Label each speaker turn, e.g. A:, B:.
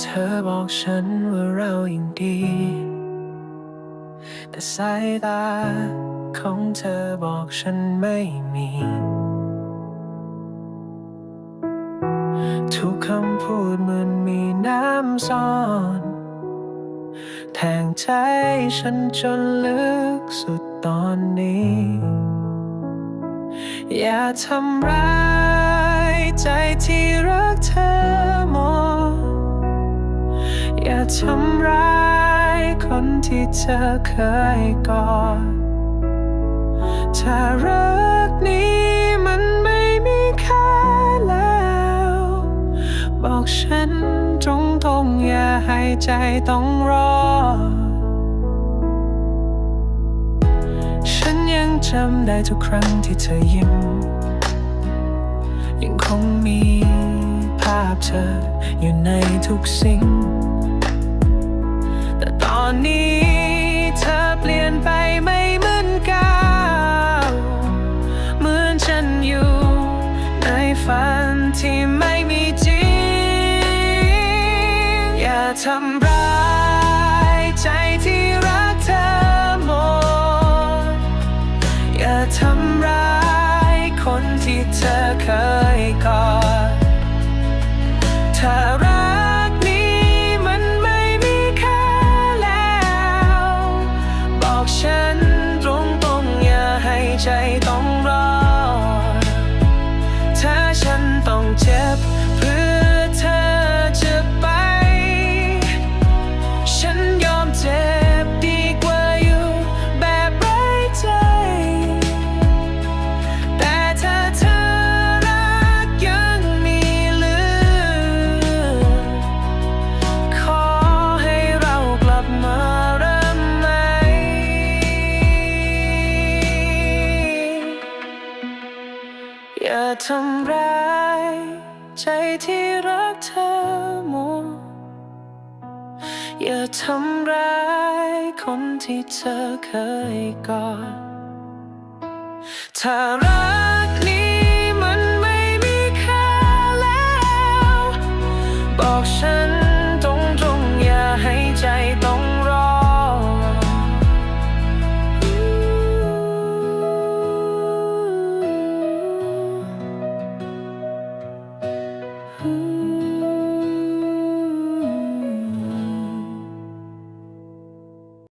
A: เธอบอกฉันว่าเรายังดี แต่สายตาของเธอบอกฉันไม่มี ทุกคำพูดเหมือนมีน้ำซ่อนแทงใจฉันจนลึกสุดตอนนี้ อย่าทำร้ายใจที่รักเธอ อย่าทำร้ายคนที่เธอเคยกอดถ้ารักนี้มันไม่มีค่าแล้ว บอกฉันตรงๆอย่าให้ใจต้องรอ ฉันยังจำได้ทุกครั้งที่เธอยิ้ม ยังคงมีภาพเธออยู่ในทุกสิ่ง อนนี้เธอเปลี่ยนไปไม่เหมือนเก่าเหมือนฉันอยู่ในฝันที่ไม่มีจริง อย่าทำร้ายใจที่รักเธอหมด อย่าทำร้ายคนที่เธอเคย บ อย่าทำร้ายใจที่รักเธอหมดอย่าทำร้ายคนที่เธอเคยกอดถ้ารั